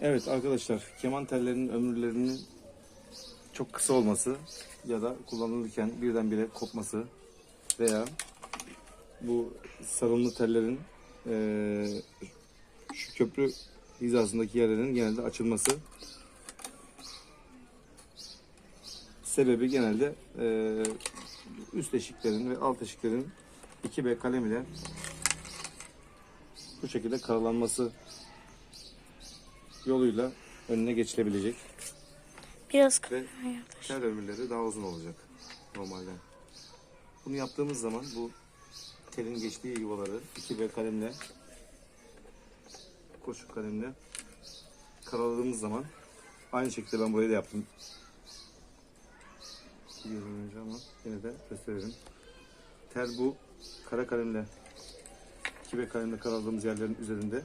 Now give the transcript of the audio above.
Evet arkadaşlar keman tellerinin ömürlerinin çok kısa olması ya da kullanılırken birdenbire kopması veya bu sarımlı tellerin eee, şu köprü hizasındaki yerlerin genelde açılması sebebi genelde eee, üst eşiklerin ve alt eşiklerin 2B kalem ile bu şekilde karalanması yoluyla önüne geçilebilecek Biraz ve tel ömürleri daha uzun olacak normalden. Bunu yaptığımız zaman bu telin geçtiği yuvaları 2B kalemle kurşun kalemle karaladığımız zaman aynı şekilde ben burayı da yaptım. Biliyorum önce ama yine de gösterelim. Tel bu kara kalemle 2B kalemle karaladığımız yerlerin üzerinde